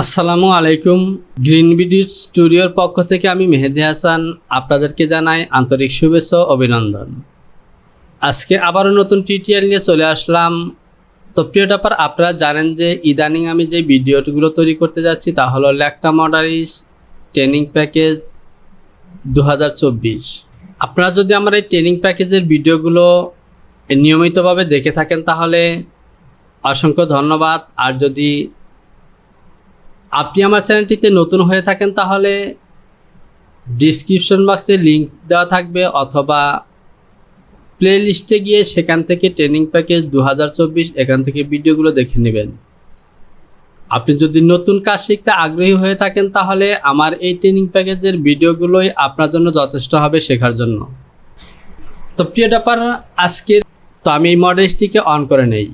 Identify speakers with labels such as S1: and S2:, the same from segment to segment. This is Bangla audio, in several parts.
S1: আসসালামু আলাইকুম। গ্রিন বিডি স্টুডিওর পক্ষ থেকে আমি মেহেদি হাসান আপনাদেরকে জানাই আন্তরিক শুভেচ্ছা অভিনন্দন। আজকে আবারও নতুন টিউটোরিয়াল নিয়ে চলে আসলাম। তো প্রিয় টাপার আপনারা জানেন যে ইদানিং আমি যে ভিডিওগুলো তৈরি করতে যাচ্ছি তা হলো ল্যাকটা মডারিস, ট্রেনিং প্যাকেজ দু হাজার চব্বিশ। আপনারা যদি আমার এই ট্রেনিং প্যাকেজের ভিডিওগুলো নিয়মিতভাবে দেখে থাকেন তাহলে অসংখ্য ধন্যবাদ। আর যদি আপনি আমার চ্যানেলটিতে নতুন হয়ে থাকেন তাহলে ডিসক্রিপশন বক্সে লিংক দেওয়া থাকবে অথবা প্লে লিস্টে গিয়ে সেখান থেকে ট্রেনিং প্যাকেজ দু হাজার চব্বিশ এখান থেকে ভিডিওগুলো দেখে নেবেন। আপনি যদি নতুন কাজ শিখতে আগ্রহী হয়ে থাকেন তাহলে আমার এই ট্রেনিং প্যাকেজের ভিডিওগুলোই আপনার জন্য যথেষ্ট হবে শেখার জন্য। তো প্রিয় ব্যাপার, আজকে তো আমি এই মডেলসটিকে অন করে নেই।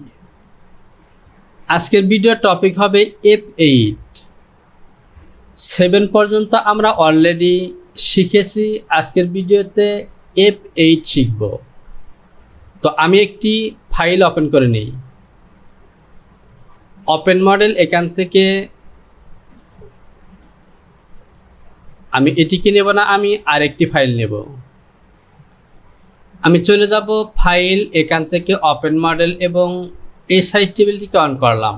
S1: আজকের ভিডিওর টপিক হবে এফ এইট সেভেন পর্যন্ত আমরা অলরেডি শিখেছি। আজকের ভিডিওতে এফ এইট শিখব। তো আমি একটি ফাইল ওপেন করে নিই। ওপেন মডেল এখান থেকে আমি এটিকে নেব না, আমি আরেকটি ফাইল নেব। আমি চলে যাব ফাইল এখান থেকে ওপেন মডেল এবং এই সাইজ টেবিলটিকে অন করলাম।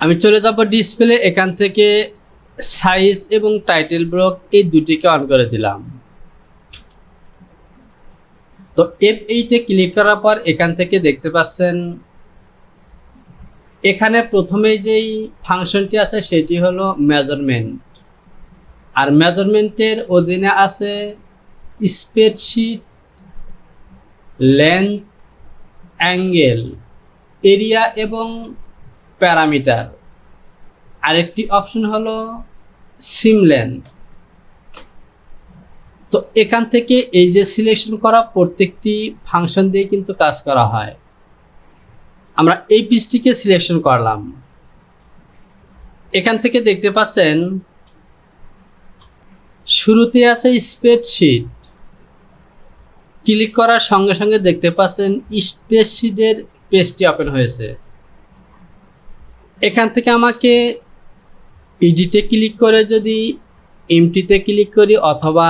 S1: আমি চলে যাব ডিসপ্লে এখান থেকে সাইজ এবং টাইটেল ব্লক এই দুটিকে অন করে দিলাম। তো এফ এইটে ক্লিক করার পর এখান থেকে দেখতে পাচ্ছেন, এখানে প্রথমে যেই ফাংশনটি আছে সেটি হলো মেজারমেন্ট আর মেজারমেন্টের অধীনে আছে স্প্রেডশিট লেন্থ অ্যাঙ্গেল এরিয়া এবং প্যারামিটার। আরেকটি অপশন হলো সিমলেন তো এখান থেকে এই যে সিলেকশন করা প্রত্যেকটি ফাংশন দিয়ে কিন্তু কাজ করা হয়। আমরা এই পিসটিকে সিলেকশন করলাম। এখান থেকে দেখতে পাচ্ছেন, শুরুতে আছে স্প্রেডশিট। ক্লিক করার সঙ্গে সঙ্গে দেখতে পাচ্ছেন স্প্রেডশিটের পেজটি ওপেন হয়েছে। এখান থেকে আমাকে ইডিটে ক্লিক করে যদি এমটিতে ক্লিক করি অথবা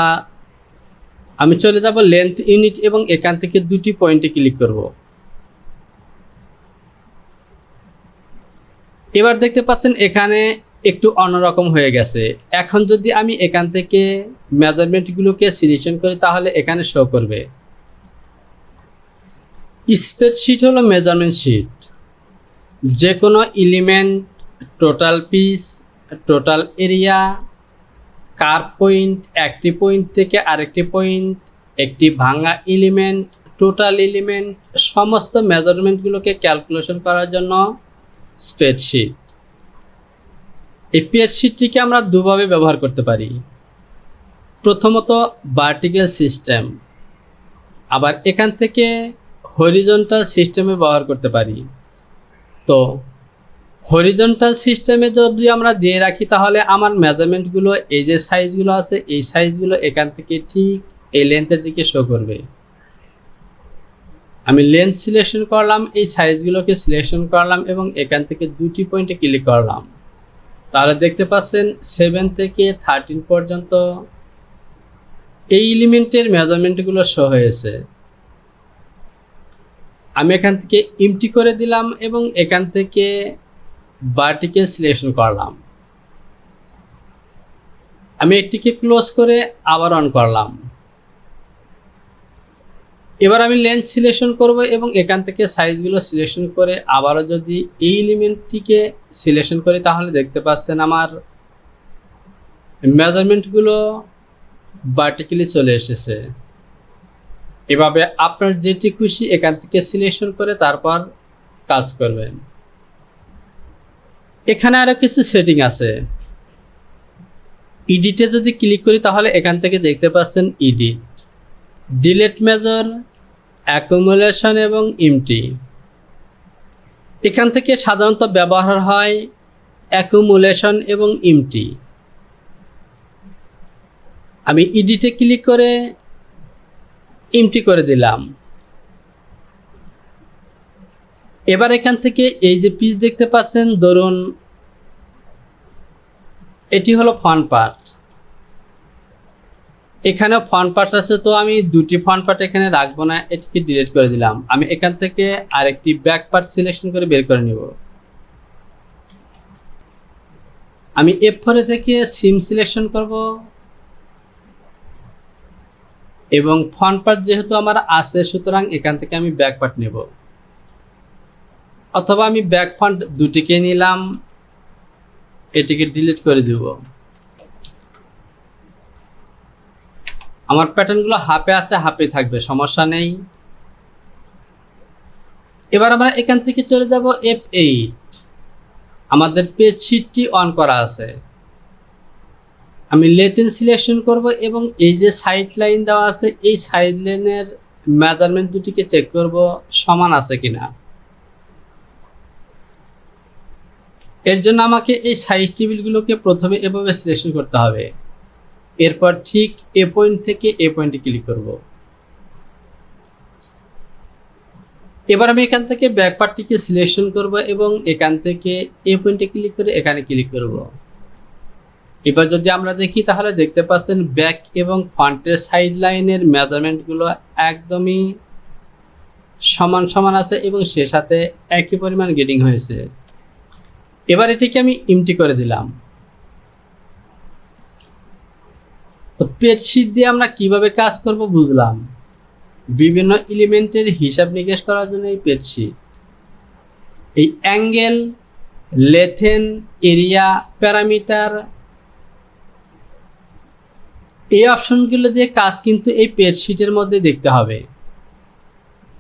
S1: আমি চলে যাব লেন্থ ইউনিট এবং এখান থেকে দুটি পয়েন্টে ক্লিক করব। এবার দেখতে পাচ্ছেন এখানে একটু অন্যরকম হয়ে গেছে। এখন যদি আমি এখান থেকে মেজারমেন্টগুলোকে সিলেকশন করি তাহলে এখানে শো করবে। স্প্রেডশিট হলো মেজারমেন্ট শিট যে কোনো element total piece total area কার পয়েন্ট একটি পয়েন্ট থেকে আরেকটি পয়েন্ট একটি ভাঙা এলিমেন্ট টোটাল এলিমেন্ট সমস্ত মেজারমেন্টগুলোকে ক্যালকুলেশন করার জন্য স্প্রেডশিট এই স্প্রেডশিটটিকে আমরা দুভাবে ব্যবহার করতে পারি। প্রথমত ভার্টিক্যাল সিস্টেম আবার এখান থেকে হরিজন্টাল সিস্টেমে ব্যবহার করতে পারি। তো হরিজন্টাল সিস্টেমে যদি আমরা দিয়ে রাখি, তাহলে আমার মেজারমেন্টগুলো এই যে সাইজগুলো আছে, এই সাইজগুলো এখান থেকে ঠিক এই লেন্থের দিকে শো করবে। আমি লেন্থ সিলেকশন করলাম, এই সাইজগুলোকে সিলেকশন করলাম এবং এখান থেকে দুটি পয়েন্টে ক্লিক করলাম। তাহলে দেখতে পাচ্ছেন সেভেন থেকে থার্টিন পর্যন্ত এই এলিমেন্টের মেজারমেন্টগুলো শো হয়েছে। আমি এখান থেকে ইমটি করে দিলাম এবং এখান থেকে বারটিকে সিলেকশন করলাম। আমি একটিকে ক্লোজ করে আবার অন করলাম। এবার আমি লেন্থ সিলেকশন করব এবং এখান থেকে সাইজগুলো সিলেকশন করে আবারও যদি এই এলিমেন্টটিকে সিলেকশন করি তাহলে দেখতে পাচ্ছেন আমার মেজারমেন্টগুলো ভার্টিক্যালি চলে এসেছে। এভাবে আপনার যেটি খুশি এখান থেকে সিলেকশন করে তারপর কাজ করবেন। এখানে আরও কিছু সেটিং আছে। ইডিটে যদি ক্লিক করি তাহলে এখান থেকে দেখতে পাচ্ছেন ইডিট ডিলেট মেজর অ্যাকুমুলেশন এবং ইমটি এখান থেকে সাধারণত ব্যবহার হয় অ্যাকুমুলেশন এবং ইমটি আমি ইডিটে ক্লিক করে ইমটি করে দিলাম। এবার এখান থেকে এই যে পিস দেখতে পাচ্ছেন, ধরুন এটি হলো ফ্রন্ট পার্ট এখানে ফ্রন্ট পার্ট আছে, তো আমি দুটি ফ্রন্ট পার্ট এখানে রাখব না, এটিকে ডিলিট করে দিলাম। আমি এখান থেকে আরেকটি ব্যাক পার্ট সিলেকশন করে বের করে নিব। আমি এফ ফোরে থেকে সিম সিলেকশন করব। এবং ফ্রন্ট পার্ট যেহেতু আমার আছে, সুতরাং এখান থেকে আমি ব্যাক পার্ট নেব। অথবা আমি ব্যাক ফ্রন্ট দুটিকে নিলাম, এটিকে ডিলিট করে দেব। আমার প্যাটার্নগুলো হাফে আছে, হাফে থাকবে, সমস্যা নেই। এবার আমরা এখান থেকে চলে যাব এফ এইট আমাদের পেজ শিটটি অন করা আছে। আমি লেতেন সিলেকশন করব এবং এই যে সাইড লাইন দেওয়া আছে, এই সাইড লাইনের মেজারমেন্ট দুটিকে চেক করব সমান আছে কিনা। এর জন্য আমাকে এই সাইজ টেবিলগুলোকে প্রথমে এভাবে সিলেকশন করতে হবে। এরপর ঠিক এ পয়েন্ট থেকে এ পয়েন্টে ক্লিক করব। এবার আমি এখান থেকে ব্যাক পার্টটিকে সিলেকশন করব এবং এখান থেকে এ পয়েন্টে ক্লিক করে এখানে ক্লিক করব। এবার যদি আমরা দেখি, তাহলে দেখতে পাচ্ছেন ব্যাক এবং ফ্রন্টের সাইড লাইনের মেজারমেন্টগুলো একদমই সমান সমান আছে এবং সে সাথে একই পরিমাণ গেডিং হয়েছে। এবার এটিকে আমি ইমটি করে দিলাম। তো পেডশিট দিয়ে আমরা কীভাবে কাজ করব বুঝলাম। বিভিন্ন এলিমেন্টের হিসাব নিকেশ করার জন্য এই পেডশিট এই অ্যাঙ্গেল লেথেন এরিয়া প্যারামিটার এই অপশনগুলো দিয়ে কাজ কিন্তু এই পেডশিটের মধ্যে দেখতে হবে।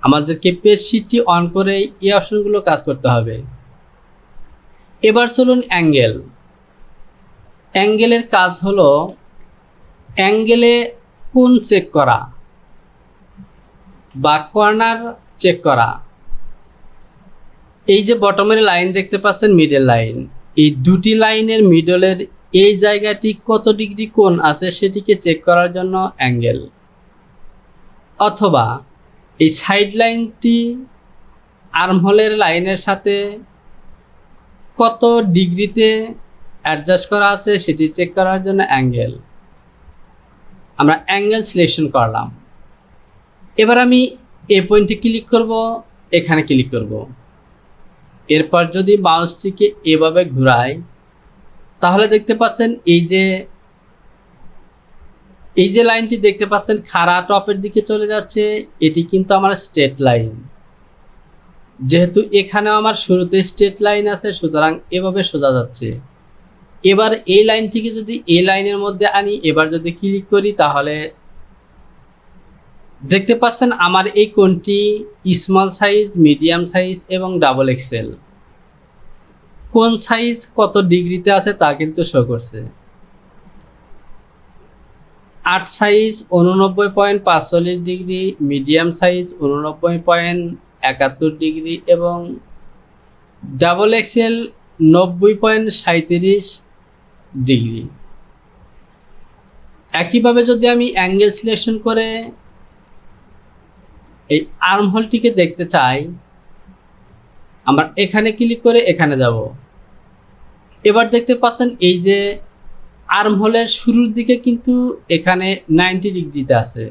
S1: আমাদেরকে পেডশিটটি অন করে এই অপশনগুলো কাজ করতে হবে। এবার চলুন অ্যাঙ্গেল। অ্যাঙ্গেলের কাজ হলো অ্যাঙ্গেলে কোন চেক করা বা কর্নার চেক করা। এই যে বটমের লাইন দেখতে পাচ্ছেন, মিডল লাইন। এই দুটি লাইনের মিডলের এই জায়গাটি কত ডিগ্রি কোণ আছে সেটিকে চেক করার জন্য অ্যাঙ্গেল অথবা এই সাইড লাইনটি আর্মহোলের লাইনের সাথে কত ডিগ্রিতে অ্যাডজাস্ট করা আছে সেটি চেক করার জন্য অ্যাঙ্গেল আমরা অ্যাঙ্গেল সিলেকশন করলাম। এবার আমি এ পয়েন্টে ক্লিক করব, এখানে ক্লিক করব। এরপর যদি মাউসটিকে এভাবে ঘুরাই তাহলে দেখতে পাচ্ছেন এই যে এই যে লাইনটি দেখতে পাচ্ছেন, খাড়া টপের দিকে চলে যাচ্ছে, এটি কিন্তু আমার স্ট্রেট লাইন। যেহেতু এখানে আমার শুরুতে স্ট্রেট লাইন আছে, সুতরাং এভাবে সোজা যাচ্ছে। এবার এই লাইনটিকে যদি এই লাইনের মধ্যে আনি, এবার যদি ক্লিক করি, তাহলে দেখতে পাচ্ছেন আমার এই কোনটি স্মল সাইজ মিডিয়াম সাইজ এবং ডাবল এক্সেল কোন সাইজ কত ডিগ্রিতে আছে তা কিন্তু শো করছে। আট সাইজ উননব্বই পয়েন্ট পাঁচচল্লিশ ডিগ্রি মিডিয়াম সাইজ উননব্বই পয়েন্ট একাত্তর ডিগ্রি এবং ডাবল এক্সেল নব্বই পয়েন্ট সাঁত্রিশ ডিগ্রি। একইভাবে যদি আমি অ্যাঙ্গেল সিলেকশন করে এই আর্মহোলটিকে দেখতে চাই, আমরা এখানে ক্লিক করে এখানে যাব। এবার দেখতে পাচ্ছেন এই যে আর্ম আর্মহোলের শুরুর দিকে কিন্তু এখানে নাইনটি ডিগ্রিতে আছে।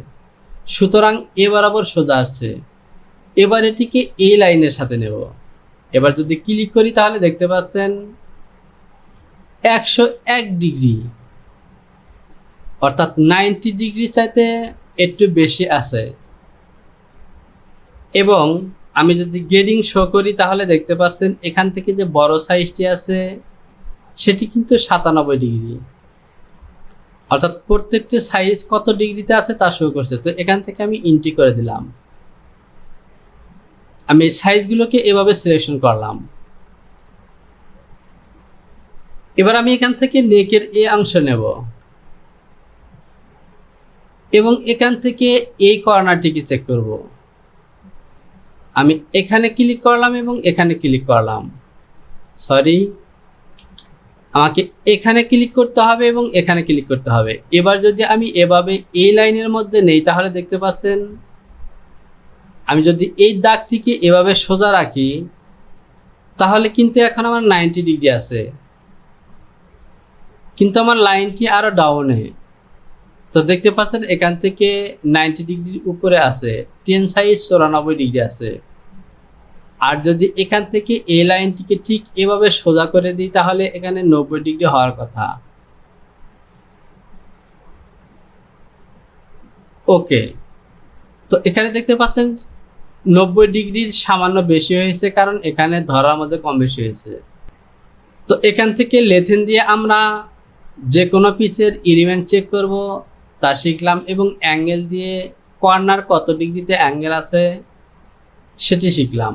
S1: সুতরাং এ বরাবর সোজা আসছে। এবার এটিকে এই লাইনের সাথে নেব। এবার যদি ক্লিক করি তাহলে দেখতে পাচ্ছেন একশো এক ডিগ্রি। অর্থাৎ নাইনটি ডিগ্রি চাইতে একটু বেশি আছে। এবং আমি যদি গেডিং শো করি তাহলে দেখতে পাচ্ছেন এখান থেকে যে বড় সাইজটি আছে সেটি কিন্তু সাতানব্বই ডিগ্রি। অর্থাৎ প্রত্যেকটি সাইজ কত ডিগ্রিতে আছে তা শো করছে। তো এখান থেকে আমি ইন্টি করে দিলাম। আমি সাইজগুলোকে এভাবে সিলেকশন করলাম। এবার আমি এখান থেকে নেকের এ অংশ নেব। এবং এখান থেকে এই কর্নারটিকে চেক করব। আমি এখানে ক্লিক করলাম এবং এখানে ক্লিক করলাম। সরি আমাকে এখানে ক্লিক করতে হবে এবং এখানে ক্লিক করতে হবে। এবার যদি আমি এভাবে এই লাইনের মধ্যে নেই, তাহলে দেখতে পাচ্ছেন, আমি যদি এই দাগটিকে এভাবে সোজা রাখি, তাহলে কিন্তু এখন আমার নাইনটি ডিগ্রি আছে। কিন্তু আমার লাইনটি আরও ডাউনে তো দেখতে পাচ্ছেন, এখান থেকে নাইনটি ডিগ্রির উপরে আছে টেন সাইজ চৌরানব্বই ডিগ্রি আছে। আর যদি এখান থেকে এই লাইনটিকে ঠিক এভাবে সোজা করে দিই, তাহলে এখানে নব্বই ডিগ্রি হওয়ার কথা। ওকে তো এখানে দেখতে পাচ্ছেন, নব্বই ডিগ্রির সামান্য বেশি হয়েছে, কারণ এখানে ধরার মধ্যে কম বেশি হয়েছে। তো এখান থেকে লেথেন দিয়ে আমরা যে কোনো পিসের ইলিমেন্ট চেক করব, তা শিখলাম, এবং অ্যাঙ্গেল দিয়ে কর্নার কত ডিগ্রিতে অ্যাঙ্গেল আছে, সেটি শিখলাম।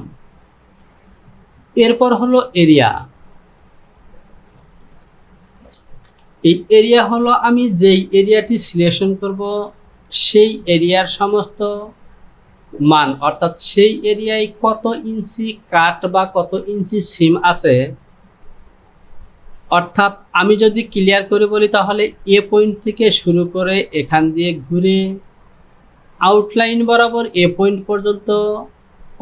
S1: এরপর হলো এরিয়া। এই এরিয়া হলো আমি যেই এরিয়াটি সিলেকশন করব, সেই এরিয়ার সমস্ত মান, অর্থাৎ সেই এরিয়ায় কত ইঞ্চি কাট বা কত ইঞ্চি সিম আছে, অর্থাৎ আমি যদি ক্লিয়ার করে বলি তাহলে এ পয়েন্ট থেকে শুরু করে এখান দিয়ে ঘুরে আউটলাইন বরাবর এ পয়েন্ট পর্যন্ত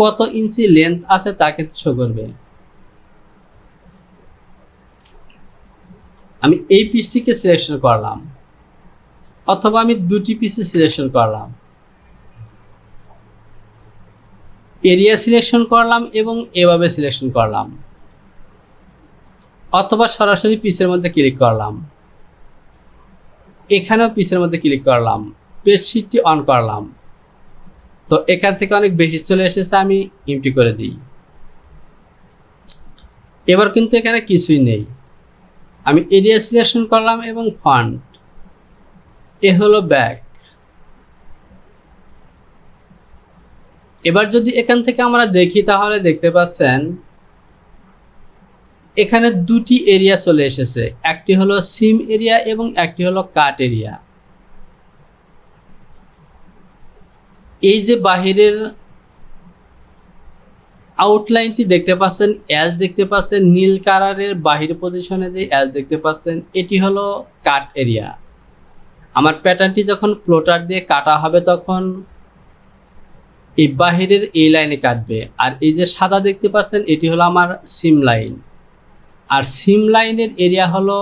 S1: কত ইঞ্চি লেন্থ আছে তা কিন্তু শো করবে। আমি এই পিসটিকে সিলেকশন করলাম, অথবা আমি দুটি পিসে সিলেকশন করলাম। এরিয়া সিলেকশন করলাম এবং এভাবে সিলেকশন করলাম। অথবা সরাসরি পিসের মধ্যে ক্লিক করলাম। এখানেও পিসের মধ্যে ক্লিক করলাম। পেজশিটটি অন করলাম। তো এখান থেকে অনেক বেশি চলে এসেছে, আমি ইমটি করে দিই। এবার কিন্তু এখানে কিছুই নেই। আমি এরিয়া সিলেকশন করলাম এবং ফন্ট এ হলো ব্যাক এবার যদি এখান থেকে আমরা দেখি, তাহলে দেখতে পাচ্ছেন, এখানে দুটি এরিয়া চলে এসেছে। একটি হলো সিম এরিয়া এবং একটি হলো কাট এরিয়া এই যে বাহিরের আউটলাইনটি দেখতে পাচ্ছেন অ্যাজ দেখতে পাচ্ছেন, নীল কালারের বাহির পজিশনে যে অ্যাজ দেখতে পাচ্ছেন, এটি হলো কাট এরিয়া আমার প্যাটার্নটি যখন প্লোটার দিয়ে কাটা হবে তখন এই বাহিরের এই লাইনে কাটবে। আর এই যে সাদা দেখতে পাচ্ছেন, এটি হলো আমার সিম লাইন আর সিম লাইনের এরিয়া হলো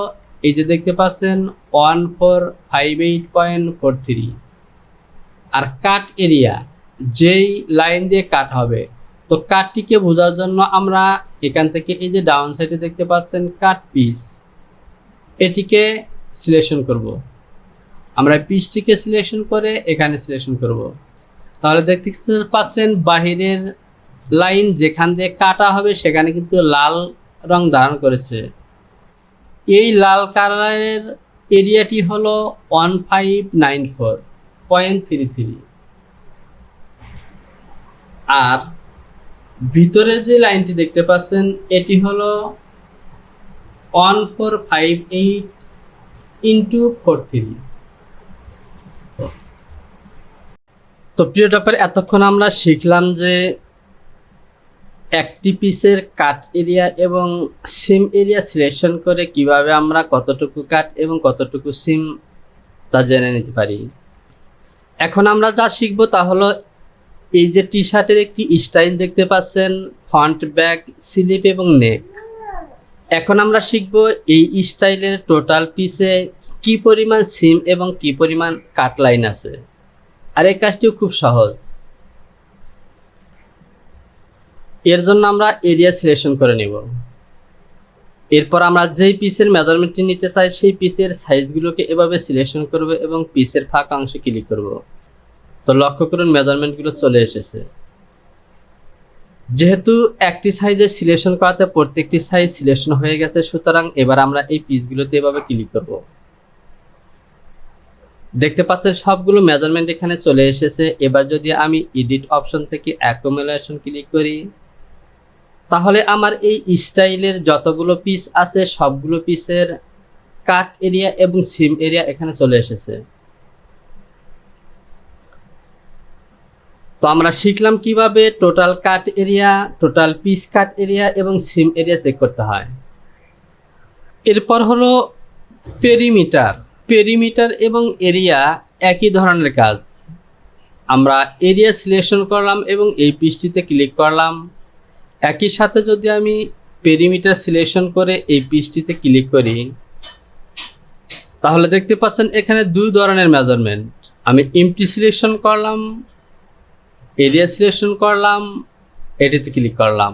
S1: এই যে দেখতে পাচ্ছেন one four five eight point four three আর কাট এরিয়া, যেই লাইন দিয়ে কাট হবে তো কাটটিকে বোঝার জন্য আমরা এখান থেকে এই যে ডাউন সাইডে দেখতে পাচ্ছেন কাট পিস এটিকে সিলেকশন করব। আমরা পিসটিকে সিলেকশন করে এখানে সিলেকশন করব। তাহলে দেখতে পাচ্ছেন বাহিরের লাইন যেখান দিয়ে কাটা হবে, সেখানে কিন্তু লাল রং ধারণ করেছে এই লাল কালারের এরিয়াটি হলো one five nine four point three three আর ভিতরের যে লাইনটি দেখতে পাচ্ছেন, এটি হলো one four five eight into four three তো প্রিয় ব্যাপার এতক্ষণ আমরা শিখলাম যে একটি পিসের কাট এরিয়া এবং সিম এরিয়া সিলেকশন করে কীভাবে আমরা কতটুকু কাট এবং কতটুকু সিম তা জেনে নিতে পারি। এখন আমরা যা শিখব তা হলো এই যে টি শার্টের একটি স্টাইল দেখতে পাচ্ছেন ফ্রন্ট ব্যাক স্লিপ এবং নেক এখন আমরা শিখব এই স্টাইলের টোটাল পিসে কি পরিমাণ সিম এবং কি পরিমাণ কাটলাইন আছে। আর এই কাজটিও খুব সহজ। এর জন্য আমরা এরিয়া সিলেকশন করে নেব। এরপর আমরা যেই পিসের মেজারমেন্টটি নিতে চাই, সেই পিসের সাইজগুলোকে এভাবে সিলেকশন করব এবং পিসের ফাঁকা অংশে ক্লিক করব। তো লক্ষ্য করুন মেজারমেন্টগুলো চলে এসেছে। যেহেতু একটি সাইজে সিলেকশন করাতে প্রত্যেকটি সাইজ সিলেকশন হয়ে গেছে, সুতরাং এবার আমরা এই পিসগুলোতে এভাবে ক্লিক করব। দেখতে পাচ্ছেন সবগুলো মেজারমেন্ট এখানে চলে এসেছে। এবার যদি আমি এডিট অপশন থেকে অ্যাকোমোলেশন ক্লিক করি তাহলে আমার এই স্টাইলের যতগুলো পিস আছে, সবগুলো পিসের কাট এরিয়া এবং সিম এরিয়া এখানে চলে এসেছে। তো আমরা শিখলাম কীভাবে total cut area total piece cut area এবং সিম এরিয়া চেক করতে হয়। এরপর হলো পেরিমিটার পেরিমিটার এবং এরিয়া একই ধরনের কাজ। আমরা এরিয়া সিলেকশন করলাম এবং এই পিসটিতে ক্লিক করলাম। একই সাথে যদি আমি পেরিমিটার সিলেকশন করে এই পিসটিতে ক্লিক করি, তাহলে দেখতে পাচ্ছেন এখানে দুই ধরনের মেজারমেন্ট আমি ইমটি সিলেকশন করলাম এরিয়া সিলেকশন করলাম, এটিতে ক্লিক করলাম।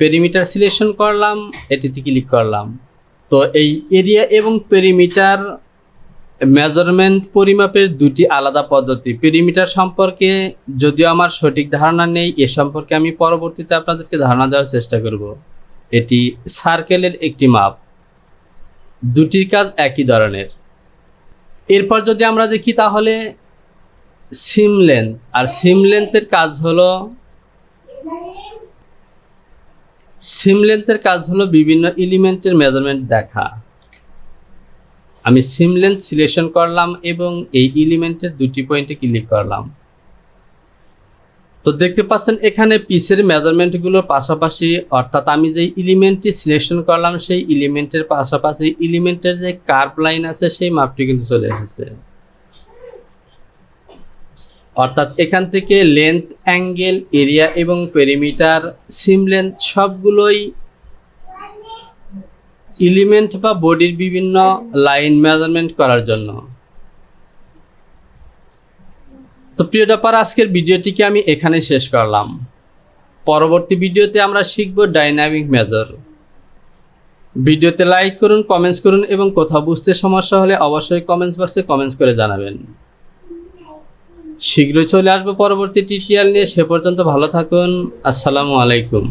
S1: পেরিমিটার সিলেকশন করলাম, এটিতে ক্লিক করলাম। তো এই এরিয়া এবং পেরিমিটার মেজারমেন্ট পরিমাপের দুটি আলাদা পদ্ধতি। পেরিমিটার সম্পর্কে যদিও আমার সঠিক ধারণা নেই, এ সম্পর্কে আমি পরবর্তীতে আপনাদেরকে ধারণা দেওয়ার চেষ্টা করব। এটি সার্কেলের একটি মাপ। দুটির কাজ একই ধরনের। এরপর যদি আমরা দেখি তাহলে সিম লেন্থ আর সিম লেন্থের কাজ হলো সিম লেন্থের কাজ হলো বিভিন্ন এলিমেন্টের মেজারমেন্ট দেখা। আমি সিম লেন্থ সিলেকশন করলাম এবং এই এলিমেন্টের দুটি পয়েন্টে ক্লিক করলাম। তো দেখতে পাচ্ছেন, এখানে পিসের মেজারমেন্টগুলোর পাশাপাশি, অর্থাৎ আমি যে এলিমেন্টটি সিলেকশন করলাম, সেই এলিমেন্টের পাশাপাশি এলিমেন্টের যে কার্ভ লাইন আছে, সেই মাপটি কিন্তু চলে এসেছে। অর্থাৎ এখান থেকে লেন্থ অ্যাঙ্গেল এরিয়া এবং পেরিমিটার সিম লেন্থ সবগুলোই এলিমেন্ট বা বডির বিভিন্ন লাইন মেজারমেন্ট করার জন্য। তো প্রিয় ব্যাপার, আজকের ভিডিওটিকে আমি এখানে শেষ করলাম। পরবর্তী ভিডিওতে আমরা শিখব ডাইনামিক মেজর ভিডিওতে লাইক করুন কমেন্টস করুন এবং কোথাও বুঝতে সমস্যা হলে অবশ্যই কমেন্টস বক্সে কমেন্টস করে জানাবেন। শীঘ্রই চলে আসব পরবর্তী টিউটোরিয়াল নিয়ে। সে পর্যন্ত ভালো থাকুন। আসসালামু আলাইকুম।